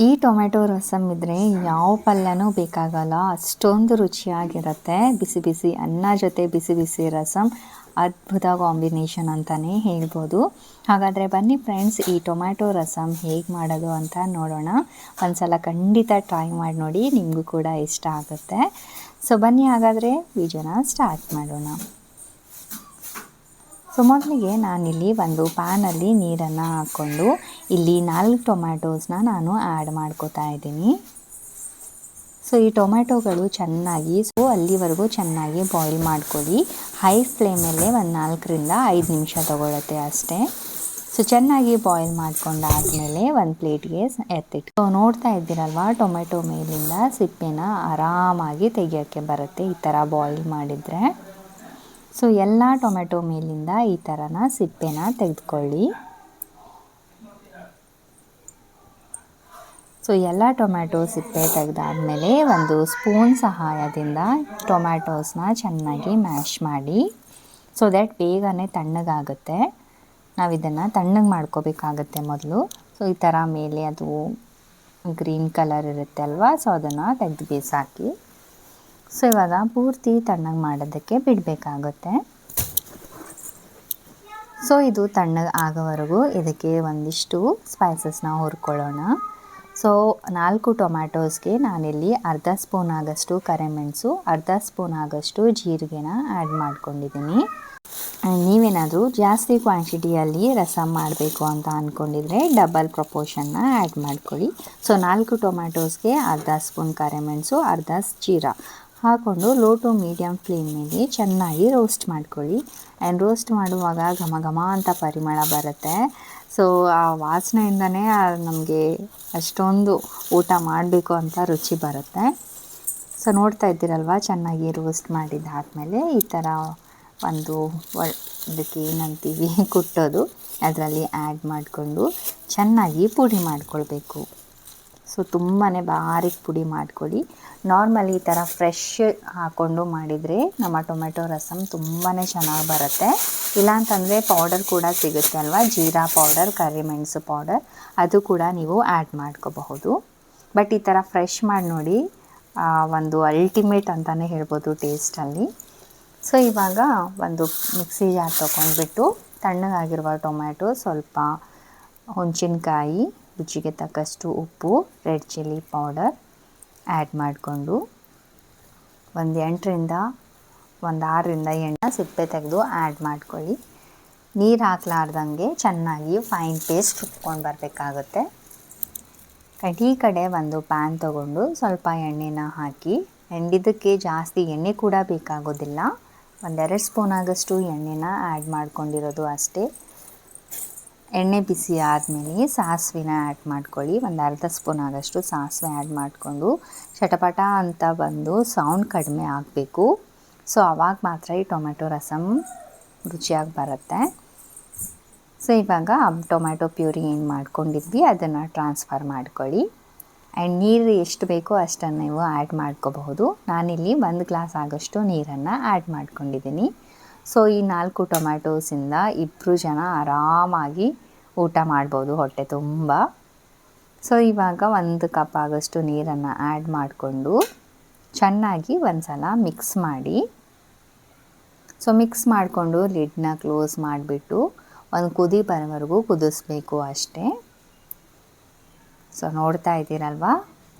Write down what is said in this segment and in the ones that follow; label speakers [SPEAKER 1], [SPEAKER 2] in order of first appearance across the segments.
[SPEAKER 1] ಈ ಟೊಮೆಟೊ ರಸಮ್ ಇದ್ದರೆ ಯಾವ ಪಲ್ಯನೂ ಬೇಕಾಗಲ್ಲ. ಅಷ್ಟೊಂದು ರುಚಿಯಾಗಿರುತ್ತೆ. ಬಿಸಿ ಬಿಸಿ ಅನ್ನ ಜೊತೆ ಬಿಸಿ ಬಿಸಿ ರಸಮ್ ಅದ್ಭುತ ಕಾಂಬಿನೇಷನ್ ಅಂತಲೇ ಹೇಳ್ಬೋದು. ಹಾಗಾದರೆ ಬನ್ನಿ ಫ್ರೆಂಡ್ಸ್, ಈ ಟೊಮ್ಯಾಟೊ ರಸಮ್ ಹೇಗೆ ಮಾಡೋದು ಅಂತ ನೋಡೋಣ. ಒಂದ್ಸಲ ಖಂಡಿತ ಟ್ರೈ ಮಾಡಿ ನೋಡಿ, ನಿಮಗೂ ಕೂಡ ಇಷ್ಟ ಆಗುತ್ತೆ. ಸೊ, ಬನ್ನಿ ಹಾಗಾದರೆ ವಿಡಿಯೋನ ಸ್ಟಾರ್ಟ್ ಮಾಡೋಣ. ಸೊ ಮೊದಲಿಗೆ ನಾನಿಲ್ಲಿ ಒಂದು ಪ್ಯಾನಲ್ಲಿ ನೀರನ್ನು ಹಾಕ್ಕೊಂಡು ಇಲ್ಲಿ ನಾಲ್ಕು ಟೊಮ್ಯಾಟೋಸ್ನ ನಾನು ಆ್ಯಡ್ ಮಾಡ್ಕೋತಾ ಇದ್ದೀನಿ. ಸೊ ಈ ಟೊಮ್ಯಾಟೊಗಳು ಚೆನ್ನಾಗಿ ಸೊ ಅಲ್ಲಿವರೆಗೂ ಚೆನ್ನಾಗಿ ಬಾಯ್ಲ್ ಮಾಡ್ಕೊಳ್ಳಿ. ಹೈ ಫ್ಲೇಮಲ್ಲೇ ಒಂದು ನಾಲ್ಕರಿಂದ ಐದು ನಿಮಿಷ ತೊಗೊಳತ್ತೆ ಅಷ್ಟೇ. ಸೊ ಚೆನ್ನಾಗಿ ಬಾಯ್ಲ್ ಮಾಡ್ಕೊಂಡಾದಮೇಲೆ ಒಂದು ಪ್ಲೇಟ್ಗೆ ಎತ್ತಿಟ್ಟು. ಸೊ ನೋಡ್ತಾ ಇದ್ದೀರಲ್ವ ಟೊಮೆಟೊ ಮೇಲಿಂದ ಸಿಪ್ಪೆನ ಆರಾಮಾಗಿ ತೆಗಿಯೋಕ್ಕೆ ಬರುತ್ತೆ ಈ ಥರ ಬಾಯ್ಲ್ ಮಾಡಿದರೆ. ಸೊ ಎಲ್ಲ ಟೊಮೆಟೊ ಮೇಲಿಂದ ಈ ಥರನ ಸಿಪ್ಪೆನ ತೆಗೆದುಕೊಳ್ಳಿ. ಸೊ ಎಲ್ಲ ಟೊಮ್ಯಾಟೊ ಸಿಪ್ಪೆ ತೆಗೆದಾದ್ಮೇಲೆ ಒಂದು ಸ್ಪೂನ್ ಸಹಾಯದಿಂದ ಟೊಮ್ಯಾಟೋಸ್ನ ಚೆನ್ನಾಗಿ ಮ್ಯಾಶ್ ಮಾಡಿ. ಸೊ ದ್ಯಾಟ್ ಬೇಗನೆ ತಣ್ಣಗಾಗುತ್ತೆ. ನಾವು ಇದನ್ನು ತಣ್ಣಗೆ ಮಾಡ್ಕೋಬೇಕಾಗತ್ತೆ ಮೊದಲು. ಸೊ ಈ ಥರ ಮೇಲೆ ಅದು ಗ್ರೀನ್ ಕಲರ್ ಇರುತ್ತೆ ಅಲ್ವಾ? ಸೊ ಅದನ್ನು ತೆಗೆದು ಬೇಸಾಕಿ. ಸೊ ಇವಾಗ ಪೂರ್ತಿ ತಣ್ಣಗೆ ಮಾಡೋದಕ್ಕೆ ಬಿಡಬೇಕಾಗುತ್ತೆ. ಸೊ ಇದು ತಣ್ಣಗೆ ಆಗೋವರೆಗೂ ಇದಕ್ಕೆ ಒಂದಿಷ್ಟು ಸ್ಪೈಸಸ್ನ ಹುರ್ಕೊಳ್ಳೋಣ. ಸೊ ನಾಲ್ಕು ಟೊಮ್ಯಾಟೋಸ್ಗೆ ನಾನಿಲ್ಲಿ ಅರ್ಧ ಸ್ಪೂನ್ ಆಗಷ್ಟು ಕರೆಮೆಣಸು ಅರ್ಧ ಸ್ಪೂನ್ ಆಗಷ್ಟು ಜೀರಿಗೆನ ಆ್ಯಡ್ ಮಾಡ್ಕೊಂಡಿದ್ದೀನಿ. ನೀವೇನಾದರೂ ಜಾಸ್ತಿ ಕ್ವಾಂಟಿಟಿಯಲ್ಲಿ ರಸಮ್ ಮಾಡಬೇಕು ಅಂತ ಅಂದ್ಕೊಂಡಿದ್ರೆ ಡಬಲ್ ಪ್ರಪೋರ್ಷನ್ನ ಆ್ಯಡ್ ಮಾಡ್ಕೊಳ್ಳಿ. ಸೊ ನಾಲ್ಕು ಟೊಮ್ಯಾಟೋಸ್ಗೆ ಅರ್ಧ ಸ್ಪೂನ್ ಕರೆಮೆಣಸು ಅರ್ಧ ಜೀರಾ. ಹಾಕ್ಕೊಂಡು ಲೋ ಟು ಮೀಡಿಯಮ್ ಫ್ಲೇಮ್ನಲ್ಲಿ ಚೆನ್ನಾಗಿ ರೋಸ್ಟ್ ಮಾಡ್ಕೊಳ್ಳಿ. ಆ್ಯಂಡ್ ರೋಸ್ಟ್ ಮಾಡುವಾಗ ಘಮ ಘಮ ಅಂತ ಪರಿಮಳ ಬರುತ್ತೆ. ಸೊ ಆ ವಾಸನೆಯಿಂದನೇ ನಮಗೆ ಅಷ್ಟೊಂದು ಊಟ ಮಾಡಬೇಕು ಅಂತ ರುಚಿ ಬರುತ್ತೆ. ಸೊ ನೋಡ್ತಾ ಇದ್ದೀರಲ್ವ? ಚೆನ್ನಾಗಿ ರೋಸ್ಟ್ ಮಾಡಿದ್ದಾದಮೇಲೆ ಈ ಥರ ಒಂದು ಇದಕ್ಕೆ ಏನಂತೀವಿ? ಕುಟ್ಟೋದು. ಅದರಲ್ಲಿ ಆ್ಯಡ್ ಮಾಡಿಕೊಂಡು ಚೆನ್ನಾಗಿ ಪುಡಿ ಮಾಡ್ಕೊಳ್ಬೇಕು. ಸೊ ತುಂಬಾ ಬಾರಿಕ್ ಪುಡಿ ಮಾಡ್ಕೊಳ್ಳಿ. ನಾರ್ಮಲಿ ಈ ಥರ ಫ್ರೆಶ್ ಹಾಕ್ಕೊಂಡು ಮಾಡಿದರೆ ನಮ್ಮ ಟೊಮೆಟೊ ರಸಮ್ ತುಂಬಾ ಚೆನ್ನಾಗಿ ಬರುತ್ತೆ. ಇಲ್ಲಾಂತಂದರೆ ಪೌಡರ್ ಕೂಡ ಸಿಗುತ್ತೆ ಅಲ್ವಾ? ಜೀರಾ ಪೌಡರ್ ಕರಿಮೆಣಸು ಪೌಡರ್ ಅದು ಕೂಡ ನೀವು ಆ್ಯಡ್ ಮಾಡ್ಕೋಬಹುದು. ಬಟ್ ಈ ಥರ ಫ್ರೆಶ್ ಮಾಡಿ ನೋಡಿ ಒಂದು ಅಲ್ಟಿಮೇಟ್ ಅಂತಲೇ ಹೇಳ್ಬೋದು ಟೇಸ್ಟಲ್ಲಿ ಸೊ ಇವಾಗ ಒಂದು ಮಿಕ್ಸಿ ಜಾರ್ ತೊಗೊಂಡ್ಬಿಟ್ಟು ತಣ್ಣಗಾಗಿರುವ ಟೊಮ್ಯಾಟೊ ಸ್ವಲ್ಪ ಹುಣಸಿನ್ಕಾಯಿ ರುಚಿಗೆ ತಕ್ಕಷ್ಟು ಉಪ್ಪು, ರೆಡ್ ಚಿಲ್ಲಿ ಪೌಡರ್ ಆ್ಯಡ್ ಮಾಡಿಕೊಂಡು ಒಂದು ಎಂಟರಿಂದ, ಒಂದು ಆರರಿಂದ ಎಣ್ಣೆ ಸಿಪ್ಪೆ ತೆಗೆದು ಆ್ಯಡ್ ಮಾಡ್ಕೊಳ್ಳಿ. ನೀರು ಹಾಕ್ಲಾರ್ದಂಗೆ ಚೆನ್ನಾಗಿ ಫೈನ್ ಪೇಸ್ಟ್ ರುಬ್ಕೊಂಡು ಬರಬೇಕಾಗುತ್ತೆ. ಕಡಿ ಕಡೆ ಒಂದು ಪ್ಯಾನ್ ತಗೊಂಡು ಸ್ವಲ್ಪ ಎಣ್ಣೆನ ಹಾಕಿ ಎಂಡಿದ್ದಕ್ಕೆ ಜಾಸ್ತಿ ಎಣ್ಣೆ ಕೂಡ ಬೇಕಾಗೋದಿಲ್ಲ. ಒಂದೆರಡು ಸ್ಪೂನ್ ಆಗಷ್ಟು ಎಣ್ಣೆನ ಆ್ಯಡ್ ಮಾಡ್ಕೊಂಡಿರೋದು ಅಷ್ಟೇ. ಎಣ್ಣೆ ಬಿಸಿ ಆದಮೇಲೆ ಸಾಸಿವೆನ ಆ್ಯಡ್ ಮಾಡ್ಕೊಳ್ಳಿ. ಒಂದು ಅರ್ಧ ಸ್ಪೂನ್ ಆದಷ್ಟು ಸಾಸಿವೆ ಆ್ಯಡ್ ಮಾಡಿಕೊಂಡು ಚಟಪಟ ಅಂತ ಬಂದು ಸೌಂಡ್ ಕಡಿಮೆ ಆಗಬೇಕು. ಸೊ ಆವಾಗ ಮಾತ್ರ ಈ ಟೊಮೆಟೊ ರಸಮ್ ರುಚಿಯಾಗಿ ಬರುತ್ತೆ. ಸೊ ಇವಾಗ ಟೊಮೆಟೊ ಪ್ಯೂರಿ ಏನು ಮಾಡ್ಕೊಂಡಿದ್ವಿ, ಅದನ್ನು ಟ್ರಾನ್ಸ್ಫರ್ ಮಾಡ್ಕೊಳ್ಳಿ. ಆ್ಯಂಡ್ ನೀರು ಎಷ್ಟು ಬೇಕೋ ಅಷ್ಟನ್ನು ನೀವು ಆ್ಯಡ್ ಮಾಡ್ಕೋಬಹುದು. ನಾನಿಲ್ಲಿ ಒಂದು ಗ್ಲಾಸ್ ಆಗೋಷ್ಟು ನೀರನ್ನು ಆ್ಯಡ್ ಮಾಡ್ಕೊಂಡಿದ್ದೀನಿ. ಸೊ, ಈ ನಾಲ್ಕು ಟೊಮ್ಯಾಟೋಸಿಂದ ಇಬ್ಬರು ಜನ ಆರಾಮಾಗಿ ಊಟ ಮಾಡ್ಬೋದು ಹೊಟ್ಟೆ ತುಂಬ. ಸೊ, ಇವಾಗ ಒಂದು ಕಪ್ ಆಗೋಷ್ಟು ನೀರನ್ನು ಆ್ಯಡ್ ಮಾಡಿಕೊಂಡು ಚೆನ್ನಾಗಿ ಒಂದು ಸಲ ಮಿಕ್ಸ್ ಮಾಡಿ. ಸೊ ಮಿಕ್ಸ್ ಮಾಡಿಕೊಂಡು ಲಿಡ್ನ ಕ್ಲೋಸ್ ಮಾಡಿಬಿಟ್ಟು ಒಂದು ಕುದಿ ಬರೋವರೆಗೂ ಕುದಿಸ್ಬೇಕು ಅಷ್ಟೇ. ಸೊ, ನೋಡ್ತಾ ಇದ್ದೀರಲ್ವ?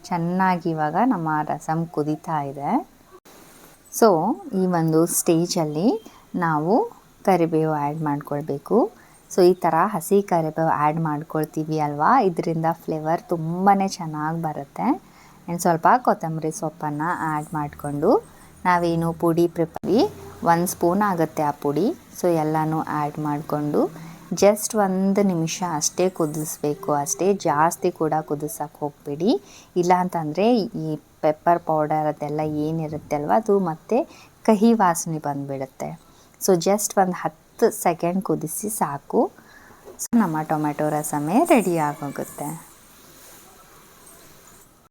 [SPEAKER 1] ಚೆನ್ನಾಗಿ ಇವಾಗ ನಮ್ಮ ರಸಮ್ ಕುದೀತಾ ಇದೆ. ಸೊ, ಈ ಒಂದು ಸ್ಟೇಜಲ್ಲಿ ನಾವು ಕರಿಬೇವು ಆ್ಯಡ್ ಮಾಡ್ಕೊಳ್ಬೇಕು. ಸೊ ಈ ಥರ ಹಸಿ ಕರಿಬೇವು ಆ್ಯಡ್ ಮಾಡ್ಕೊಳ್ತೀವಿ ಅಲ್ವಾ? ಇದರಿಂದ ಫ್ಲೇವರ್ ತುಂಬಾ ಚೆನ್ನಾಗಿ ಬರುತ್ತೆ. ಆ್ಯಂಡ್ ಸ್ವಲ್ಪ ಕೊತ್ತಂಬರಿ ಸೊಪ್ಪನ್ನು ಆ್ಯಡ್ ಮಾಡಿಕೊಂಡು ನಾವೇನು ಪುಡಿ ಪ್ರಿಪರಿ ಒಂದು ಸ್ಪೂನ್ ಆಗುತ್ತೆ ಆ ಪುಡಿ. ಸೊ ಎಲ್ಲನೂ ಆ್ಯಡ್ ಮಾಡಿಕೊಂಡು ಜಸ್ಟ್ ಒಂದು ನಿಮಿಷ ಅಷ್ಟೇ ಕುದಿಸ್ಬೇಕು. ಅಷ್ಟೇ ಜಾಸ್ತಿ ಕೂಡ ಕುದಿಸೋಕೆ ಹೋಗ್ಬೇಡಿ. ಇಲ್ಲ ಅಂತಂದರೆ ಈ ಪೆಪ್ಪರ್ ಪೌಡರ್ ಅದೆಲ್ಲ ಏನಿರುತ್ತೆ ಅಲ್ವ? ಅದು ಮತ್ತೆ ಕಹಿ ವಾಸನೆ ಬಂದುಬಿಡುತ್ತೆ. ಸೊ ಜಸ್ಟ್ ಒಂದು ಹತ್ತು ಸೆಕೆಂಡ್ ಕುದಿಸಿ ಸಾಕು. ಸೊ ನಮ್ಮ ಟೊಮೆಟೊ ರಸಮೇ ರೆಡಿ ಆಗೋಗುತ್ತೆ.